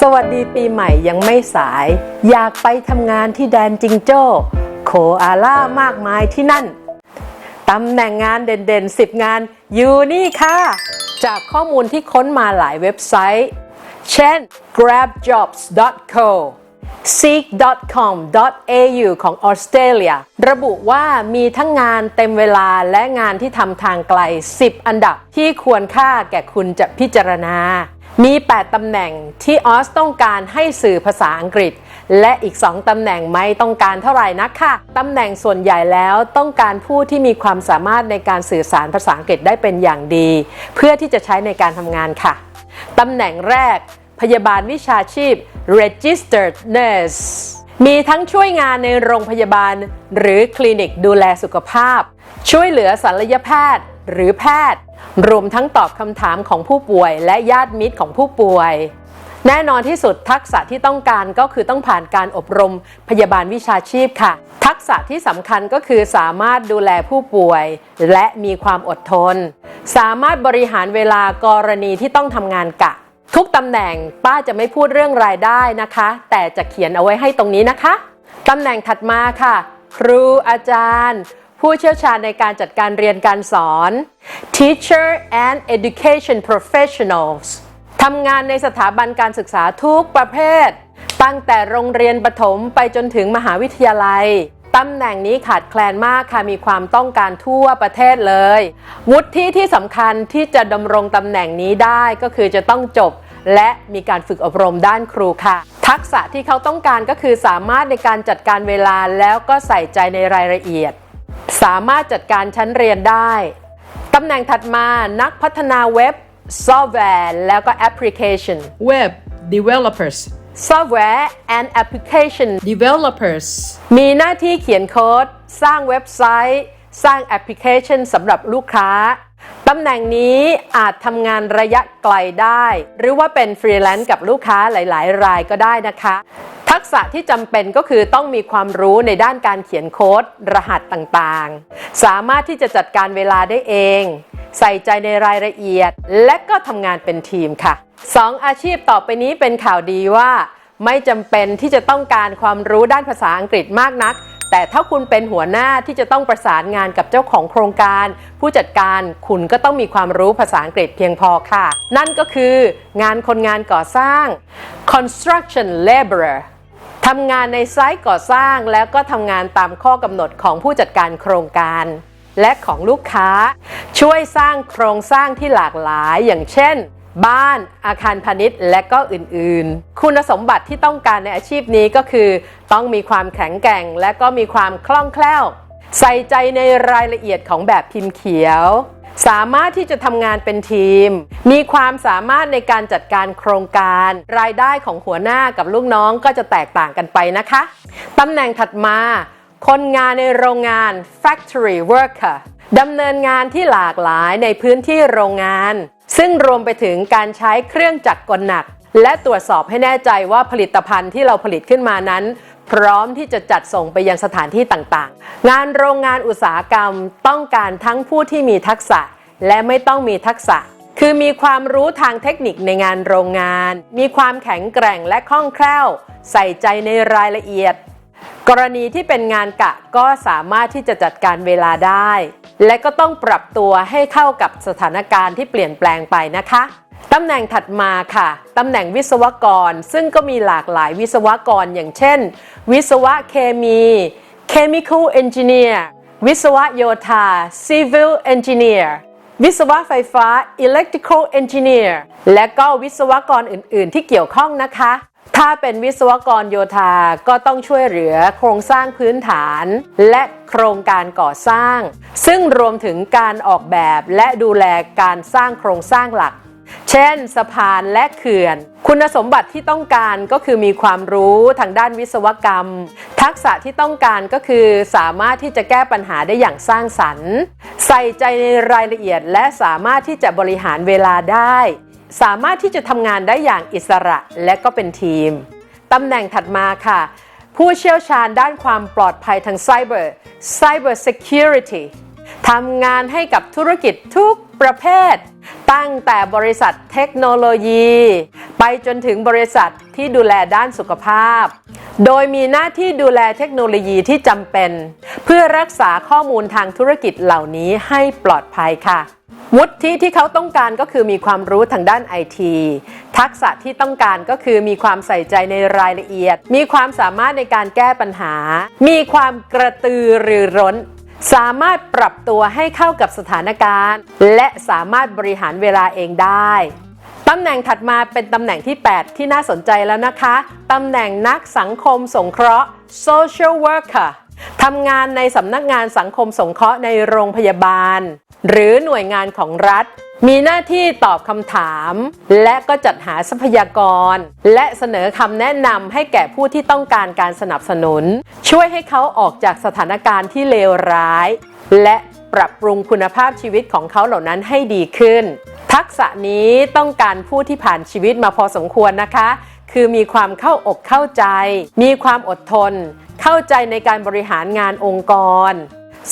สวัสดีปีใหม่ยังไม่สาย อยากไปทำงานที่แดนจิงโจ้ โคอาล่ามากมายที่นั่นตำแหน่งงานเด่นๆ 10 งานอยู่นี่ค่ะ จากข้อมูลที่ค้นมาหลายเว็บไซต์ เช่น grabjobs.co seek.com.au ของออสเตรเลียระบุว่ามีทั้งงานเต็มเวลาและงานที่ทำทางไกล 10 อันดับที่ควรค่าแก่คุณจะพิจารณา มี 8 ตำแหน่งที่ออสต้องการให้สื่อภาษาอังกฤษ และอีก 2 ตำแหน่งไม่ต้องการเท่าไหร่นักค่ะ ตำแหน่งส่วนใหญ่แล้วต้องการผู้ที่มีความสามารถในการสื่อสารภาษาอังกฤษได้เป็นอย่างดี เพื่อที่จะใช้ในการทำงานค่ะ ตำแหน่งแรก พยาบาลวิชาชีพ registered nurse มีทั้งช่วยงานในโรงพยาบาล หรือคลินิกดูแลสุขภาพ ช่วยเหลือศัลยแพทย์ หรือแพทย์ รวมทั้งตอบคำถามของผู้ป่วย และญาติมิตรของผู้ป่วย แน่นอนที่สุดทักษะที่ต้องการก็คือต้องผ่านการอบรมพยาบาลวิชาชีพค่ะ ทักษะที่สำคัญก็คือสามารถดูแลผู้ป่วย และมีความอดทน สามารถบริหารเวลากรณีที่ต้องทำงานกะ ทุกตำแหน่งป้าจะไม่พูดเรื่องรายได้นะคะ แต่จะเขียนเอาไว้ให้ตรงนี้นะคะตำแหน่งถัดมาค่ะ ครูอาจารย์ ผู้เชี่ยวชาญในการจัดการเรียนการสอน teacher and education professionals ทำงานในสถาบันการศึกษาทุกประเภท ตั้งแต่โรงเรียนประถมไปจนถึงมหาวิทยาลัยตำแหน่งนี้ขาดแคลนมากค่ะ มีความต้องการทั่วประเทศเลย วุฒิที่สำคัญที่จะดำรงตำแหน่งนี้ได้ก็คือจะต้องจบ และมีการฝึกอบรมด้านครูค่ะ ทักษะที่เขาต้องการก็คือสามารถในการจัดการเวลาแล้วก็ใส่ใจในรายละเอียด สามารถจัดการชั้นเรียนได้ ตำแหน่งถัดมานักพัฒนาเว็บ ซอฟต์แวร์ แล้วก็แอปพลิเคชัน Web developers, ซอฟต์แวร์ and application developers, มีหน้าที่เขียนโค้ด สร้างเว็บไซต์ สร้างแอปพลิเคชันสำหรับลูกค้า ตำแหน่งนี้อาจทำงานระยะไกลได้ หรือว่าเป็นฟรีแลนซ์กับลูกค้าหลาย ๆ รายก็ได้นะคะ ทักษะที่จำเป็นก็คือต้องมีความรู้ในด้านการเขียนโค้ด รหัสต่างๆ สามารถที่จะจัดการเวลาได้เอง ใส่ใจในรายละเอียด และก็ทำงานเป็นทีมค่ะสองอาชีพต่อไปนี้เป็นข่าวดีว่า ไม่จำเป็นที่จะต้องการความรู้ด้านภาษาอังกฤษมากนัก แต่ถ้าคุณเป็นหัวหน้าที่จะต้องประสานงานกับเจ้าของโครงการ ผู้จัดการคุณก็ต้องมีความรู้ภาษาอังกฤษเพียงพอค่ะ นั่นก็คือ งานคนงานก่อสร้าง construction laborer ทำงานในไซต์ก่อสร้างแล้วก็ทำงานตามข้อกำหนดของผู้จัดการโครงการและของลูกค้า ช่วยสร้างโครงสร้างที่หลากหลายอย่างเช่น บ้านอาคารพาณิชย์ และก็อื่นๆ คุณสมบัติที่ต้องการในอาชีพนี้ก็คือ ต้องมีความแข็งแกร่ง และก็มีความคล่องแคล่ว ใส่ใจในรายละเอียดของแบบพิมพ์เขียว สามารถที่จะทำงานเป็นทีม มีความสามารถในการจัดการโครงการ รายได้ของหัวหน้ากับลูกน้องก็จะแตกต่างกันไปนะคะตำแหน่งถัดมา คนงานในโรงงาน factory worker ดำเนินงานที่หลากหลายในพื้นที่โรงงาน ซึ่งรวมไปถึงการใช้เครื่องจักรกลหนัก และตรวจสอบให้แน่ใจว่าผลิตภัณฑ์ที่เราผลิตขึ้นมานั้น พร้อมที่จะจัดส่งไปยังสถานที่ต่างๆ งานโรงงานอุตสาหกรรมต้องการทั้งผู้ที่มีทักษะ และไม่ต้องมีทักษะ คือมีความรู้ทางเทคนิคในงานโรงงาน มีความแข็งแกร่งและคล่องแคล่ว ใส่ใจในรายละเอียด กรณีที่เป็นงานกะก็สามารถที่จะจัดการเวลาได้ และก็ต้องปรับตัวให้เข้ากับสถานการณ์ที่เปลี่ยนแปลงไปนะคะตำแหน่งถัดมาค่ะตำแหน่งวิศวกร ซึ่งก็มีหลากหลายวิศวกรอย่างเช่น วิศวะเคมี chemical engineer วิศวะโยธา civil engineer วิศวะไฟฟ้า electrical engineer และก็วิศวกรอื่น ๆ ที่เกี่ยวข้องนะคะ ถ้าเป็นวิศวกรโยธาก็ต้องช่วยเหลือโครงสร้างพื้นฐาน และโครงการก่อสร้าง ซึ่งรวมถึงการออกแบบและดูแลการสร้างโครงสร้างหลัก เช่น สะพานและเขื่อน คุณสมบัติที่ต้องการก็คือมีความรู้ทางด้านวิศวกรรม ทักษะที่ต้องการก็คือสามารถที่จะแก้ปัญหาได้อย่างสร้างสรรค์ ใส่ใจในรายละเอียดและสามารถที่จะบริหารเวลาได้ สามารถที่จะทำงานได้อย่างอิสระและก็เป็นทีมตำแหน่งถัดมาค่ะ ผู้เชี่ยวชาญด้านความปลอดภัยทางไซเบอร์ Cyber Security ทำงานให้กับธุรกิจทุกประเภท ตั้งแต่บริษัทเทคโนโลยี ไปจนถึงบริษัทที่ดูแลด้านสุขภาพ โดยมีหน้าที่ดูแลเทคโนโลยีที่จำเป็น เพื่อรักษาข้อมูลทางธุรกิจเหล่านี้ให้ปลอดภัยค่ะ วุฒิที่เขาต้องการก็คือมีความรู้ทางด้านไอทีทักษะที่ต้องการก็คือมีความใส่ใจในรายละเอียด มีความสามารถในการแก้ปัญหา มีความกระตือรือร้น สามารถปรับตัวให้เข้ากับสถานการณ์ และสามารถบริหารเวลาเองได้ตำแหน่งถัดมาเป็นตำแหน่งที่ 8 ที่น่าสนใจแล้วนะคะ ตำแหน่งนักสังคมสงเคราะห์ social worker ทำงานในสำนักงานสังคมสงเคราะห์ในโรงพยาบาล หรือหน่วยงานของรัฐ มีหน้าที่ตอบคำถาม และก็จัดหาทรัพยากร และเสนอคำแนะนำให้แก่ผู้ที่ต้องการการสนับสนุน ช่วยให้เขาออกจากสถานการณ์ที่เลวร้าย และปรับปรุงคุณภาพชีวิตของเขาเหล่านั้นให้ดีขึ้น ทักษะนี้ต้องการผู้ที่ผ่านชีวิตมาพอสมควรนะคะ คือมีความเข้าอกเข้าใจ มีความอดทน เข้าใจในการบริหารงานองค์กร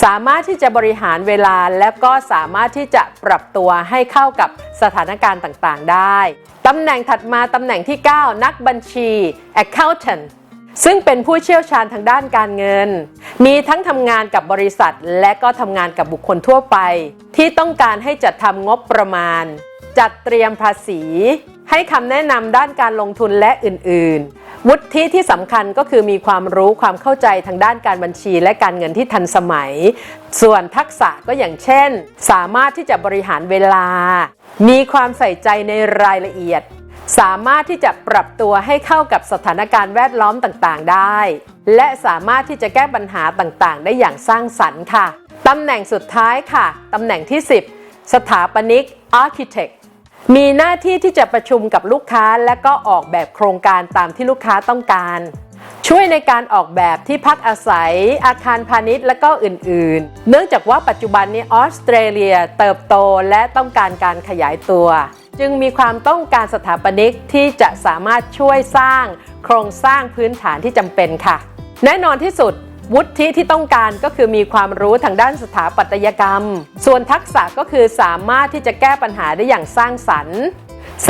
สามารถที่จะบริหารเวลาและก็สามารถที่จะปรับตัวให้เข้ากับสถานการณ์ต่างๆ ได้ตำแหน่งถัดมาตำแหน่งที่ 9 นักบัญชี accountant ซึ่งเป็นผู้เชี่ยวชาญทางด้านการเงิน มีทั้งทำงานกับบริษัท และก็ทำงานกับบุคคลทั่วไป ที่ต้องการให้จัดทำงบประมาณ จัดเตรียมภาษี ให้คำแนะนำด้านการลงทุนและอื่น ๆ วุฒิที่สำคัญก็คือมีความรู้ความเข้าใจทางด้านการบัญชีและการเงินที่ทันสมัย ส่วนทักษะก็อย่างเช่น สามารถที่จะบริหารเวลา มีความใส่ใจในรายละเอียด สามารถที่จะปรับตัวให้เข้ากับสถานการณ์แวดล้อมต่าง ๆ ได้ และสามารถที่จะแก้ปัญหาต่าง ๆ ได้อย่างสร้างสรรค์ค่ะตำแหน่งสุดท้ายค่ะตำแหน่งที่ 10 สถาปนิก Architect มีหน้าที่ที่จะประชุมกับลูกค้าและก็ออกแบบโครงการตามที่ลูกค้าต้องการ ช่วยในการออกแบบที่พักอาศัย อาคารพาณิชย์และก็อื่นๆ เนื่องจากว่าปัจจุบันนี้ออสเตรเลียเติบโตและต้องการการขยายตัว จึงมีความต้องการสถาปนิกที่จะสามารถช่วยสร้างโครงสร้างพื้นฐานที่จำเป็นค่ะ แน่นอนที่สุด วุฒิที่ต้องการก็คือมีความรู้ทางด้านสถาปัตยกรรม ส่วนทักษะก็คือสามารถที่จะแก้ปัญหาได้อย่างสร้างสรรค์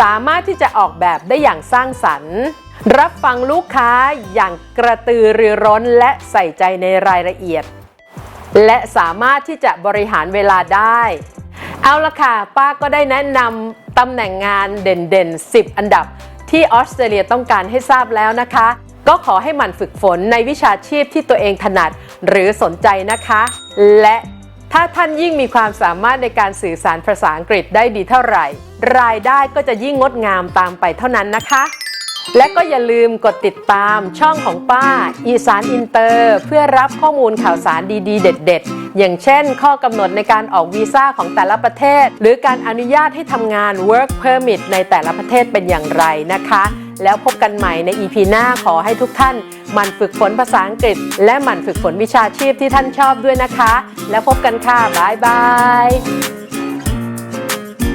สามารถที่จะออกแบบได้อย่างสร้างสรรค์ รับฟังลูกค้าอย่างกระตือรือร้นและใส่ใจในรายละเอียด และสามารถที่จะบริหารเวลาได้ เอาละค่ะ ป้าก็ได้แนะนำตำแหน่งงานเด่นๆ 10 อันดับที่ออสเตรเลียต้องการให้ทราบแล้วนะคะ ก็ขอให้หมั่นฝึกฝนในวิชาชีพที่ตัวเองถนัดหรือสนใจนะคะ และถ้าท่านยิ่งมีความสามารถในการสื่อสารภาษาอังกฤษได้ดีเท่าไหร่ รายได้ก็จะยิ่งงดงามตามไปเท่านั้นนะคะ และก็อย่าลืมกดติดตามช่องของป้า อีสานอินเตอร์ เพื่อรับข้อมูลข่าวสารดีๆ เด็ด ๆ อย่างเช่น ข้อกำหนดในการออกวีซ่าของแต่ละประเทศ หรือการอนุญาตให้ทำงาน work permit ในแต่ละประเทศเป็นอย่างไรนะคะ แล้วพบกันใหม่ใน EP หน้าขอให้ทุกท่านหมั่นฝึกฝนภาษาอังกฤษ และหมั่นฝึกฝนวิชาชีพที่ท่านชอบด้วยนะคะ แล้วพบกันค่ะ บ๊ายบาย